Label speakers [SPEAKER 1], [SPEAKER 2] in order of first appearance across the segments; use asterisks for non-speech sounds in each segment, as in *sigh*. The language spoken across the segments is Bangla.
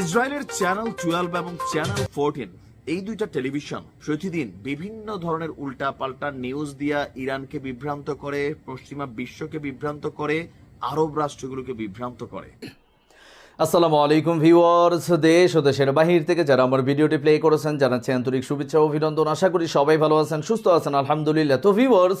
[SPEAKER 1] ইসরায়েলের চ্যানেল টুয়েলভ এবং চ্যানেল ফোরটিন এই দুইটা টেলিভিশন প্রতিদিন বিভিন্ন ধরনের উল্টা পাল্টা নিউজ দিয়া ইরানকে বিভ্রান্ত করে, পশ্চিমা বিশ্বকে বিভ্রান্ত করে, আরব রাষ্ট্রগুলোকে বিভ্রান্ত করে।
[SPEAKER 2] আসসালামু আলাইকুম ভিউয়ার্স, দেশ ও দেশের বাহির থেকে যারা আমার ভিডিওটি প্লে করেছেন, জানাচ্ছি আন্তরিক শুভেচ্ছা অভিনন্দন। আশা করি সবাই ভালো আছেন, সুস্থ আছেন, আলহামদুলিল্লাহ। তো ভিউয়ার্স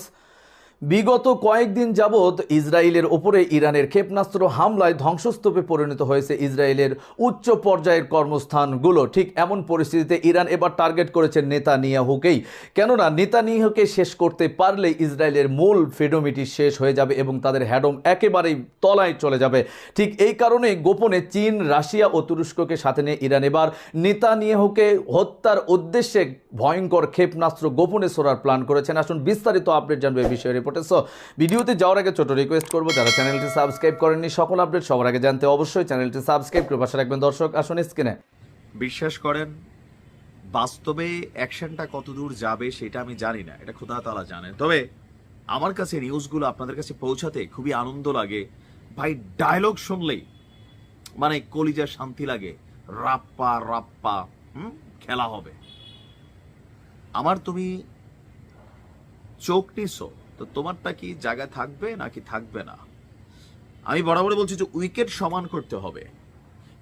[SPEAKER 2] বিগত কয়েকদিন যাবৎ ইসরায়েলের ওপরে ইরানের ক্ষেপণাস্ত্র হামলায় ধ্বংসস্তূপে পরিণত হয়েছে ইসরায়েলের উচ্চ পর্যায়ের কর্মস্থানগুলো। ঠিক এমন পরিস্থিতিতে ইরান এবার টার্গেট করেছে নেতানিয়াহুকেই। কেননা নেতানিয়াহুকে শেষ করতে পারলে ইসরায়েলের মূল ফ্রিডমিটি শেষ হয়ে যাবে এবং তাদের হ্যাডম একেবারেই তলায় চলে যাবে। ঠিক এই কারণে গোপনে চীন, রাশিয়া ও তুরস্ককে সাথে নিয়ে ইরান এবার নেতানিয়াহুকে হত্যার উদ্দেশ্যে ভয়ঙ্কর ক্ষেপণাস্ত্র গোপনে ছোড়ার প্ল্যান করেছেন আসুন বিস্তারিত আপডেট জানবে বিষয়ে রিপোর্টে। সো ভিডিওতে যাওয়ার আগে ছোট রিকোয়েস্ট করব, যারা চ্যানেলটি সাবস্ক্রাইব করেননি, সকল আপডেট সবার আগে জানতে অবশ্যই চ্যানেলটি সাবস্ক্রাইব করে পাশে রাখবেন। দর্শক, আসুন স্ক্রিনে
[SPEAKER 1] বিশ্বাস করেন, বাস্তবে অ্যাকশনটা কতদূর যাবে সেটা আমি জানি না। এটা খোদা তালা জানে। তবে আমার কাছে নিউজগুলো আপনাদের কাছে পৌঁছাতে খুবই আনন্দ লাগে। ভাই ডায়লগ শুনলেই মানে কলিজার শান্তি লাগে। রাপ্পা রাপ্পা, হুম? খেলা হবে। আমার তুমি চোখ নিছো তো তোমারটা কি জায়গায় থাকবে নাকি থাকবে না? আমি বরাবর বলছি যে উইকেট সমান করতে হবে।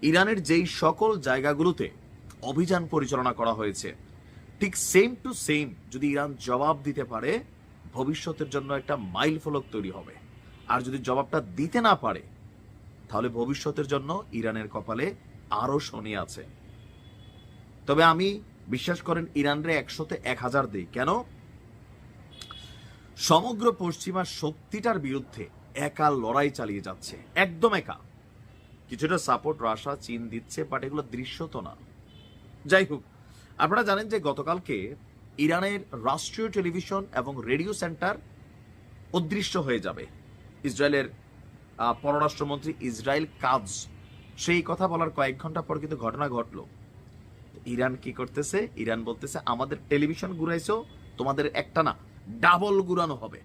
[SPEAKER 1] ইরানের যেই সকল জায়গাগুলোতে অভিযান পরিচালনা করা হয়েছে, ঠিক সেম টু সেম যদি ইরান জবাব দিতে পারে, ভবিষ্যতের জন্য একটা মাইল ফলক তৈরি হবে। আর যদি জবাবটা দিতে না পারে, তাহলে ভবিষ্যতের জন্য ইরানের কপালে আরও শনি আছে। তবে আমি বিশ্বাস করেন, ইরানরে একশোতে এক হাজার দিই। কেন? সমগ্র পশ্চিমা শক্তিটার বিরুদ্ধে একা লড়াই চালিয়ে যাচ্ছে। একদম একা। কিছুটা সাপোর্ট রাশিয়া চীন দিচ্ছে বাট এগুলো দৃশ্য তো না। যাই হোক, আপনারা জানেন যে গতকালকে ইরানের রাষ্ট্রীয় টেলিভিশন এবং রেডিও সেন্টার অদৃশ্য হয়ে যাবে। ইসরায়েলের পররাষ্ট্রমন্ত্রী ইসরায়েল কাজ। সেই কথা বলার কয়েক ঘণ্টা পর কিন্তু ঘটনা ঘটলো। ইরান কি করতেছে? ইরান বলতেছে, আমাদের টেলিভিশন ঘুরাইছো, তোমাদের একটা না। ডাবল ঘুরানো হবে।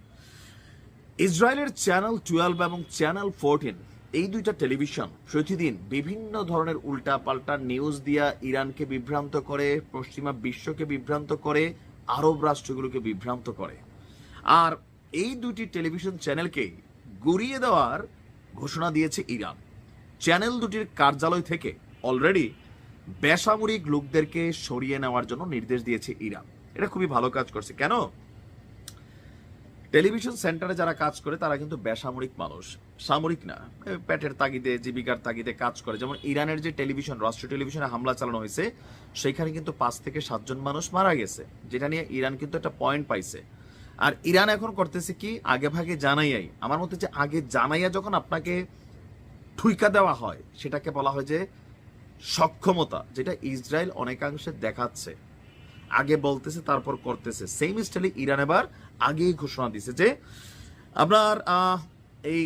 [SPEAKER 1] ইসরায়েলের চ্যানেল টুয়েলভ এবং চ্যানেল ফোরটিন, এই দুইটা টেলিভিশন প্রতিদিন বিভিন্ন ধরনের উল্টা পাল্টা নিউজ দিয়া ইরানকে বিভ্রান্ত করে, পশ্চিমা বিশ্বকে বিভ্রান্ত করে, আরব রাষ্ট্রগুলোকে বিভ্রান্ত করে। আর এই দুটি টেলিভিশন চ্যানেলকে গুড়িয়ে দেওয়ার ঘোষণা দিয়েছে ইরান। চ্যানেল দুটির কার্যালয় থেকে অলরেডি বেসামরিক লোকদেরকে সরিয়ে নেওয়ার জন্য নির্দেশ দিয়েছে ইরান। এটা খুবই ভালো কাজ করছে। কেন? টেলিভিশন সেন্টারে যারা কাজ করে, তারা কিন্তু বেসামরিক মানুষ। সামরিক না পেটের তাগিদে, জীবিকার তাগিদে কাজ করে। যেমন ইরানের যে টেলিভিশন, রাষ্ট্রীয় টেলিভিশনে হামলা চালানো হয়েছে, সেখানে কিন্তু পাঁচ থেকে সাতজন মানুষ মারা গেছে, যেটা নিয়ে ইরান কিন্তু একটা পয়েন্ট পাইছে। আর ইরান এখন করতেছে কি, আগে ভাগে জানাইয়াই। আমার মতে যে আগে জানাইয়া যখন আপনাকে ঠুইকা দেওয়া হয়, সেটাকে বলা হয় যে সক্ষমতা, যেটা ইসরায়েল অনেকাংশে দেখাচ্ছে। আগে বলতেছে, তারপর করতেছে। সেম স্টাইলে ইরান এবার আগেই ঘোষণা দিছে যে, আপনার এই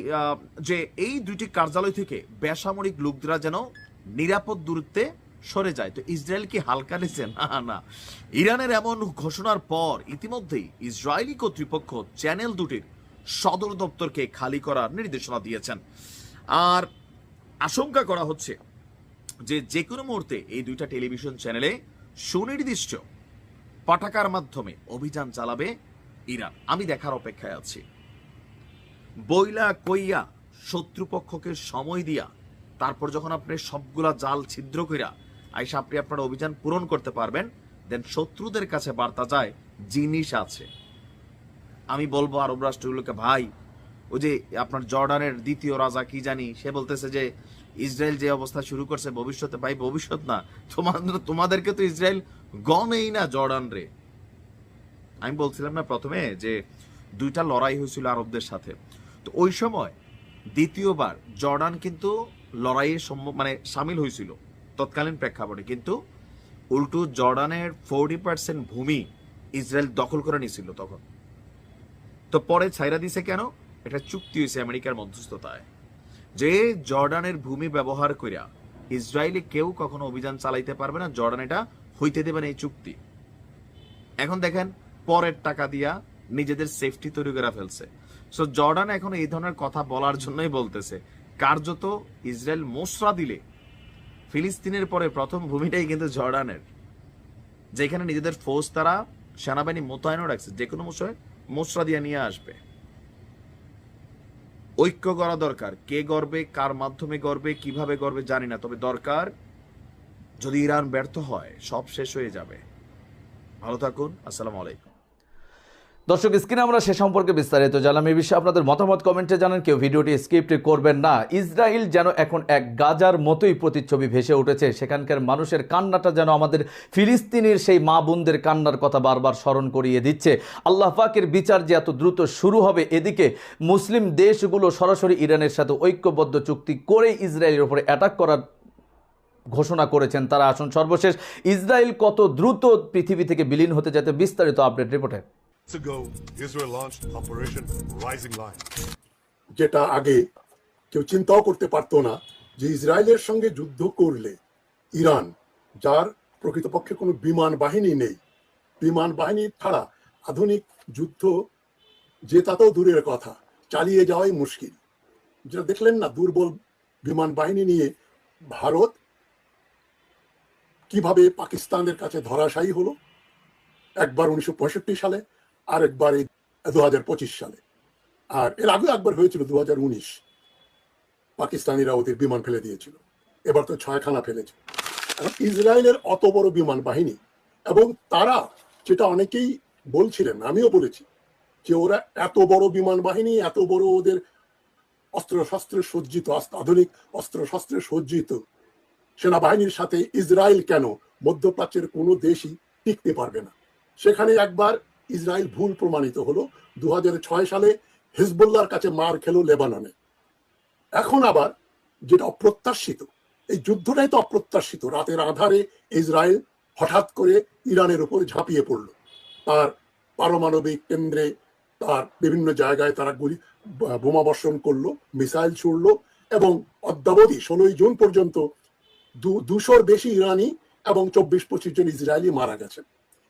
[SPEAKER 1] যে এই দুইটি কার্যালয় থেকে বেসামরিক লোকরা যেন নিরাপদ দূরত্বে সরে যায়। তো ইসরায়েল কি হালকা নিছে না না। ইরানের এমন ঘোষণার পর ইতিমধ্যেই ইসরায়েলি কর্তৃপক্ষ চ্যানেল দুটির সদর দপ্তরকে খালি করার নির্দেশনা দিয়েছেন। আর আশঙ্কা করা হচ্ছে যে যে কোনো মুহূর্তে এই দুইটা টেলিভিশন চ্যানেলে সুনির্দিষ্ট পাঠাকার মাধ্যমে অভিযান চালাবে ইরান। আমি দেখার অপেক্ষায় আছি। বইলা কইয়া শত্রুপক্ষকে সময় দিয়া তারপর যখন আপনি সবগুলা জাল ছিদ্র কইরা আইসা আপনি আপনার অভিযান পূরণ করতে পারবেন দেন শত্রুদের কাছে বার্তা যায়, জিনিস আছে। আমি বলব আরব রাষ্ট্রগুলোকে, ভাই, ওই যে আপনার জর্ডানের দ্বিতীয় রাজা কি জানি, সে বলতেছে যে ইসরায়েল যে অবস্থা শুরু করছে, ভবিষ্যতে, ভাই, ভবিষ্যৎ না। তোমাদের তোমাদেরকে তো ইসরায়েল গমেই না জর্ডান রে। আমি বলছিলাম না প্রথমে যে দুইটা লড়াই হয়েছিল আরবদের সাথে। তো ওই সময় দ্বিতীয়বার জর্ডান কিন্তু লড়াইয়ে সম্ম- মানে সামিল হয়েছিল তৎকালীন প্রেক্ষাপটে। কিন্তু উল্টো জর্ডানের ফোরটি পার্সেন্ট ভূমি ইসরায়েল দখল করে নিয়েছিল তখন। তো পরে ছাইরা দিছে কেন? এটা চুক্তি হয়েছে আমেরিকার মধ্যস্থতায়। যে জর্ডানের ভূমি ব্যবহার করিয়া ইসরায়েলে কেউ কখনো অভিযান চালাইতে পারবে না, জর্ডান এটা হইতে দেবে না এই চুক্তি। এখন দেখেন, পরের টাকা দিয়া নিজেদের সেফটি তৈরি করে ফেলছে। সো জর্ডান এখন এই ধরনের কথা বলার জন্যই বলতেছে, কার্যত ইসরায়েল মোসরা দিলে, ফিলিস্তিনের পরে প্রথম ভূমিটাই কিন্তু জর্ডানের, যেখানে নিজেদের ফৌজ তারা সেনাবাহিনী মোতায়েনও রাখছে, যে কোনো বিষয়ে মোসরা দিয়ে নিয়ে আসবে। ঐক্য করা দরকার, কে গর্বে কার মাধ্যমে গর্বে কীভাবে গর্বে জানি না, তবে দরকার যদি ইরান ব্যর্থ হয়, সব শেষ হয়ে যাবে। ভালো থাকুন, আসসালামু আলাইকুম।
[SPEAKER 2] দর্শক, স্ক্রিনে আমরা সে সম্পর্কে বিস্তারিত জানলাম। এই বিষয়ে আপনাদের মতামত কমেন্টে জানান। কেউ ভিডিওটি স্ক্রিপ্ট করবেন না। ইসরায়েল যেন এখন এক গাজার মতোই প্রতিচ্ছবি ভেসে উঠেছে। সেখানকার মানুষের কান্নাটা যেন আমাদের ফিলিস্তিনের সেই মা বোনদের কান্নার কথা বারবার স্মরণ করিয়ে দিচ্ছে। আল্লাহ পাকের বিচার যে এত দ্রুত শুরু হবে, এদিকে মুসলিম দেশগুলো সরাসরি ইরানের সাথে ঐক্যবদ্ধ চুক্তি করে ইসরায়েলের উপরে অ্যাটাক করার ঘোষণা করেছেন তারা। আসুন সর্বশেষ ইসরায়েল কত দ্রুত পৃথিবী থেকে বিলীন হতে যেতে বিস্তারিত আপডেট রিপোর্টে.
[SPEAKER 3] যেটা আগে কেউ চিন্তাও করতে পারতো না যে ইসরায়েলের সঙ্গে যুদ্ধ করলে ইরান যার প্রকৃতপক্ষে কোনো বিমান বাহিনী নেই বিমান বাহিনী ছাড়া আধুনিক যুদ্ধ জেতাতেও দূরের কথা চালিয়ে যাওয়াই মুশকিল। যেটা দেখলেন না দুর্বল বিমান বাহিনী নিয়ে ভারত কীভাবে পাকিস্তানের কাছে ধরাশায়ী হলো? একবার উনিশশো পঁয়ষট্টি সালে আর একবার এই দু হাজার পঁচিশ সালে। আর এর আগে একবার হয়েছিল দু হাজার উনিশ। পাকিস্তানিরা ওদের বিমান ফেলে দিয়েছিল। এবার তো ছয়খানা ফেলেছে। ইসরায়েলের অত বড় বিমান বাহিনী এবং তারা, যেটা অনেকেই বলছিলেন, আমিও বলেছি, যে ওরা এত বড় বিমান বাহিনী, এত বড় ওদের অস্ত্র শস্ত্রে সজ্জিত, আধুনিক অস্ত্র শস্ত্রে সজ্জিত সেনাবাহিনীর সাথে ইসরায়েল কেন মধ্যপ্রাচ্যের কোনো দেশই টিকতে পারবে না? সেখানে একবার ইসরায়েল ভুল প্রমাণিত হলো। দুহাজার ছয় সালে হিজবুল্লাহর কাছে মার খেলো লেবাননে। এখন আবার যেটা অপ্রত্যাশিত, এই যুদ্ধটাই তো অপ্রত্যাশিত। রাতের আধারে ইসরায়েল হঠাৎ করে ইরানের উপর ঝাঁপিয়ে পড়ল। তার পারমাণবিক কেন্দ্রে, তার বিভিন্ন জায়গায় তারা গুলি, বোমা বর্ষণ করল, মিসাইল ছুড়লো এবং অদ্যাবধি ষোলোই জুন পর্যন্ত দুশোর বেশি ইরানি এবং চব্বিশ পঁচিশ জন ইসরায়েলি মারা গেছে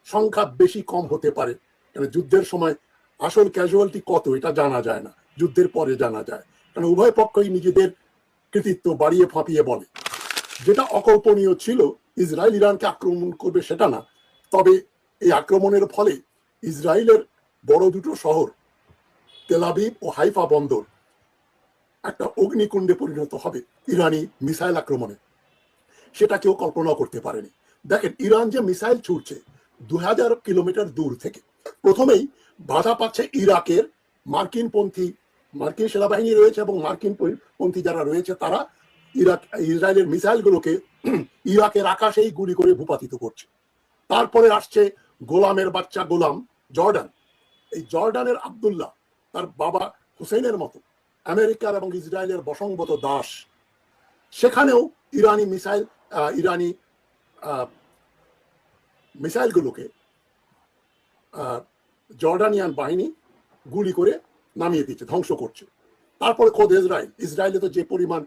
[SPEAKER 3] সংখ্যা বেশি কম হতে পারে। কারণ যুদ্ধের সময় আসল ক্যাজুয়ালিটি কত এটা জানা যায় না। যুদ্ধের পরে জানা যায়। কারণ উভয় পক্ষই নিজেদের কৃতিত্ব বাড়িয়ে ফাঁপিয়ে বলে। যেটা অকল্পনীয় ছিল, ইসরায়েল ইরানকে আক্রমণ করবে সেটা না। তবে এই আক্রমণের ফলে ইসরায়েলের বড় দুটো শহর তেলাবিব ও হাইফা বন্দর, একটা অগ্নিকুণ্ডে পরিণত হবে ইরানি মিসাইল আক্রমণে। সেটা কেউ কল্পনা করতে পারেনি। দেখেন, ইরান যে মিসাইল ছুটছে দু হাজার কিলোমিটার দূর থেকে, প্রথমেই বাধা পাচ্ছে ইরাকের মার্কিন পন্থী মার্কিন সেনাবাহিনী রয়েছে এবং মার্কিন পন্থী যারা রয়েছে তারা ইরাক, ইসরায়েলের মিসাইলগুলোকে *clears throat* ইরাকের আকাশেই গুলি করে ভূপাতিত করছে। তারপরে আসছে গোলামের বাচ্চা গোলাম জর্ডান। এই জর্ডানের আব্দুল্লাহ, তার বাবা হুসেনের মতো আমেরিকার এবং ইসরায়েলের বসংগত দাস, সেখানেও ইরানি মিসাইল ইরানি মিসাইলগুলোকে জর্ডানিয়ান বাহিনী গুলি করে নামিয়ে দিচ্ছে, ধ্বংস করছে। তারপরে খোদ ইসরায়েল। ইসরায়েলে তো যে পরিমাণ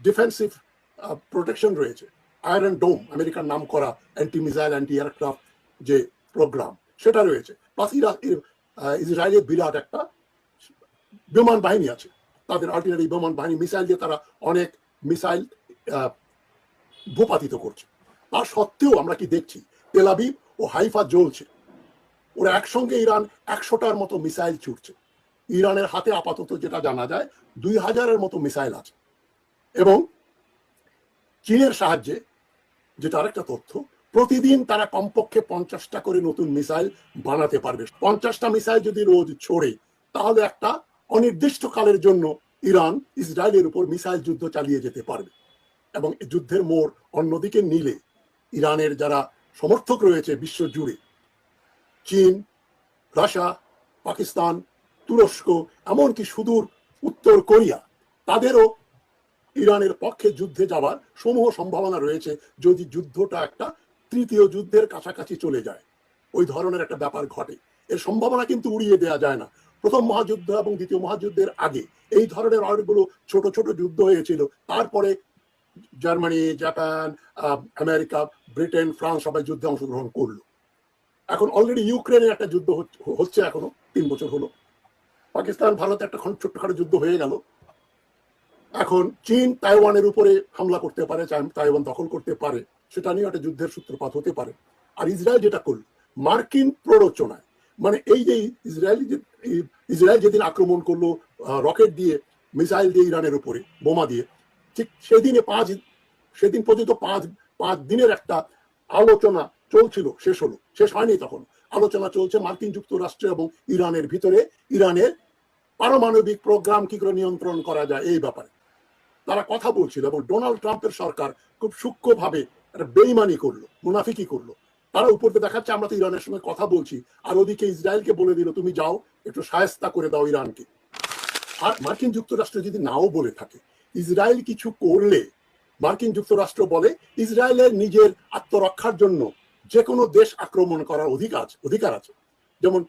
[SPEAKER 3] ডিফেন্সিভ প্রোটেকশন রয়েছে আয়রন ডোম আমেরিকার নাম করা অ্যান্টি মিসাইল অ্যান্টি এয়ারক্রাফট যে প্রোগ্রাম সেটা রয়েছে। প্লাস ইরা ইসরায়েলের বিরাট একটা বিমান বাহিনী আছে। তাদের আর্টিলারি বিমান বাহিনী মিসাইল দিয়ে তারা অনেক মিসাইল ভূপাতিত করছে। তার সত্ত্বেও আমরা কি দেখছি তেলাবিব ও হাইফা জ্বলছে। ওরা একসঙ্গে ইরান একশোটার মতো মিসাইল ছুটছে ইরানের হাতে আপাতত যেটা জানা যায়, দুই হাজারের মতো মিসাইল আছে। এবং চীনের সাহায্যে, যেটা আরেকটা তথ্য, প্রতিদিন তারা কমপক্ষে পঞ্চাশটা করে নতুন মিসাইল বানাতে পারবে। পঞ্চাশটা মিসাইল যদি রোজ ছোড়ে, তাহলে একটা অনির্দিষ্ট কালের জন্য ইরান ইসরায়েলের উপর মিসাইল যুদ্ধ চালিয়ে যেতে পারবে। এবং যুদ্ধের মোড় অন্যদিকে নিলে ইরানের যারা সমর্থক রয়েছে বিশ্ব জুড়ে। চীন, রাশিয়া, পাকিস্তান, তুরস্ক, এমনকি সুদূর উত্তর কোরিয়া, তাদেরও ইরানের পক্ষে যুদ্ধে যাওয়ার সমূহ সম্ভাবনা রয়েছে যদি যুদ্ধটা একটা তৃতীয় যুদ্ধের কাছাকাছি চলে যায়। ওই ধরনের একটা ব্যাপার ঘটে। এর সম্ভাবনা কিন্তু উড়িয়ে দেওয়া যায় না। প্রথম মহাযুদ্ধ এবং দ্বিতীয় মহাযুদ্ধের আগে এই ধরনের অনেকগুলো ছোট ছোট যুদ্ধ হয়েছিল। তারপরে Germany Japan America Britain France সবাই যুদ্ধে অংশগ্রহণ করল। এখন অলরেডি ইউক্রেনে একটা যুদ্ধ হচ্ছে- এখনও, তিন বছর হলো। পাকিস্তান, ভারতে একটা ছোট্টখাটো যুদ্ধ হয়ে গেল। এখন চীন তাইওয়ানের উপরে হামলা করতে পারে তাইওয়ান দখল করতে পারে, সেটা নিয়ে একটা যুদ্ধের সূত্রপাত হতে পারে। আর ইসরায়েল যেটা করল, মার্কিন প্ররোচনায় মানে এই যে ইসরায়েলি ইসরায়েল যেদিন আক্রমণ করল রকেট দিয়ে মিসাইল দিয়ে ইরানের উপরে, বোমা দিয়ে ঠিক সেদিনে পাঁচ, সেদিন পর্যন্ত পাঁচ পাঁচ দিনের একটা আলোচনা চলছিল, শেষ হলো, শেষ হয়নি তখন। আলোচনা চলছে মার্কিন যুক্তরাষ্ট্র এবং ইরানের ভিতরে। ইরানের পারমাণবিক প্রোগ্রাম কি করে নিয়ন্ত্রণ করা যায় এই ব্যাপারে। তারা কথা বলছিল এবং ডোনাল্ড ট্রাম্পের সরকার খুব সূক্ষ্মভাবে একটা বেইমানি করল, মুনাফিকি করল। তারা উপর দিয়ে দেখাচ্ছে, আমরা তো ইরানের সঙ্গে কথা বলছি। আর ওদিকে ইসরায়েলকে বলে দিল, তুমি যাও, একটু সায়স্তা করে দাও ইরানকে। আর মার্কিন যুক্তরাষ্ট্র যদি নাও বলে থাকে ইসরায়েল কিছু করলে, মার্কিন যুক্তরাষ্ট্র বলে ইসরায়েলের নিজের আত্মরক্ষার জন্য যে কোনো দেশ আক্রমণ করার অধিকার অধিকার আছে। যেমন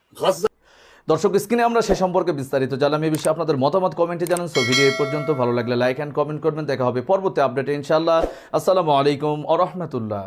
[SPEAKER 2] দর্শক, স্ক্রিনে আমরা সে সম্পর্কে বিস্তারিত জানলাম। এই বিষয়ে আপনাদের মতামত কমেন্টে জানান। সো ভিডিও এই পর্যন্ত। ভালো লাগলে লাইক অ্যান্ড কমেন্ট করবেন। দেখা হবে পরবর্তী আপডেটে ইনশাল্লাহ আসসালামু আলাইকুম আ রহমতুল্লাহ।